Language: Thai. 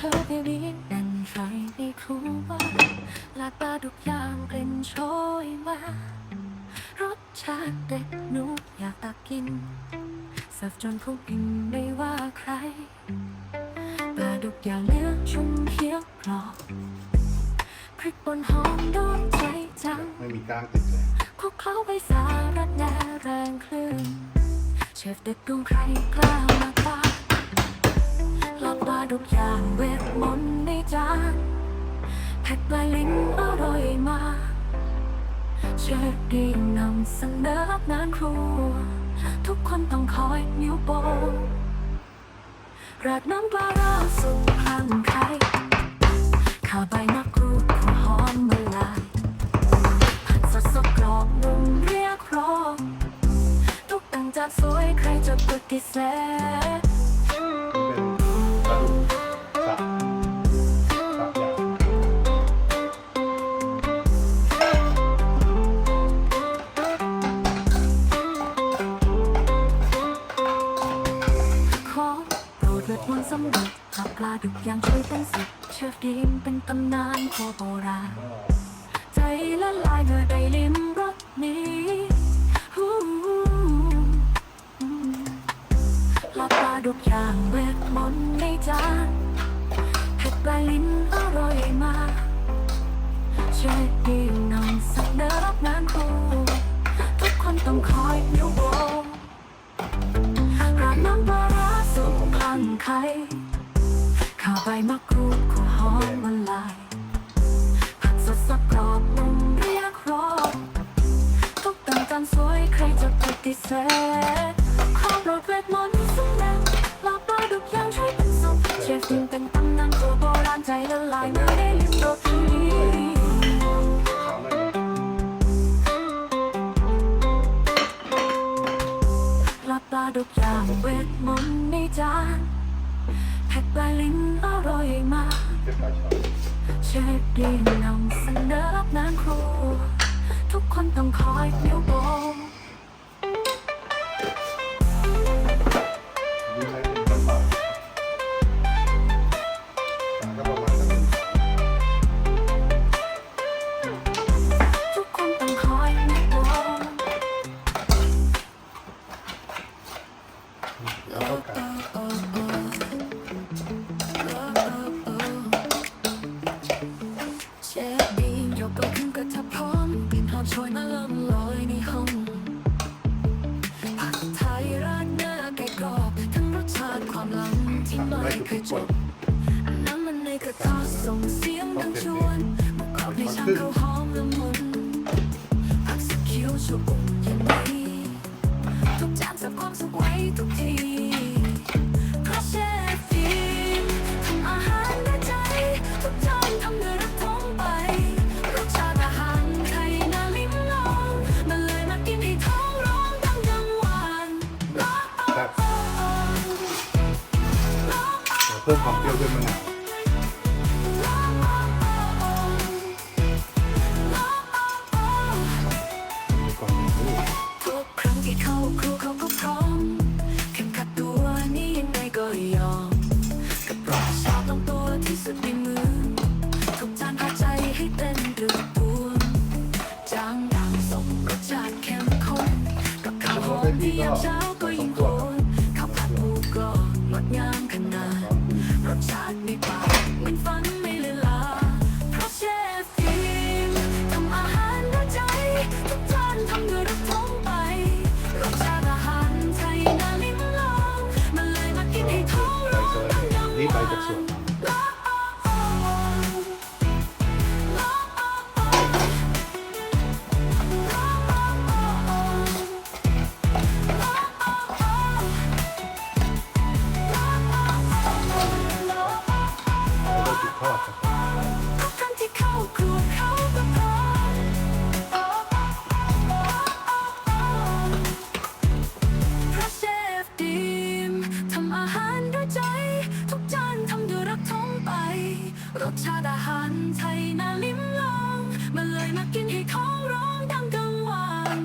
ธอได้เรียนนั่นใครในครัวลาดปลาทุกอย่างกลิ่นโชยมารสชาติเด็ดหนูอยากตักกินเสิร์ฟจนผู้กินไม่ว่าใครปลาดุกอย่างเนื้อชุ่มเคี้ยวกรอบพริกป่นหอมโดนใจจังไม่มีกล้างติดเลยคลุกเคล้าไปสารัดแน่แรงคลื่นเชฟเด็ดดวงใครกล้ามาปาลาบปลา ทุกอย่างเวทมนต์ในจานแพ็คปลายลิ้นอร่อยมากเชฟดีนำเสนองานครัว ทุกคนต้องคอยนิ้วโป้งราดน้ำปลาร้าสุกคลั่งไคล้ข้าใบมะกรูดหัวหอมมะลายผัดสดสดกรอบนุ่มเรียกร้อง ทุกแต่งจานสวยใครจะปฏิเสธ ดเวทมนต์สำเร็จหาปลาดุกอย่างช่วยเป็นสิบเชฟดีมเป็นตำนานคโบราณใจละลายเมื่อได้ลิ้มรสนี้ฮู้ลาบปลาดุกอย่างเวทมนต์ในจานเผ็ดปลายลิ้นอร่อยมากเชฟดีมนำเสนองานครัวทุกคนต้องคอยนิ้ว ข่ข้าวใบมะกรูดขัวหอมละลายผักสดสดกรอบนุ่มเรียกร้องทุกแต่งจานสวยใครจะปฏิเสธข้าวโปรดเวทมนต์สำเร็จลาบปลาดุกย่างช่วยเป็นสุขเชฟดินเป็นตำนานตัวโบราณใจละลายเมื่อได้ลิ้มรสนี้ลาบปลาดุกย่างเวทมนต์นจานแพ็ค ปลายลิ้นอร่อยมากเก็บปลายช้อนเชฟดีนำเสนองานครู ทุกคนต้องคอยนิ้วโป้ เดี๋ยวเพิ่มความเปรี้ยวด้วยมะนาว อาหารไทยน่าลิ้มลอง มาเลยมากินให้ท้องร้องดังกังวาน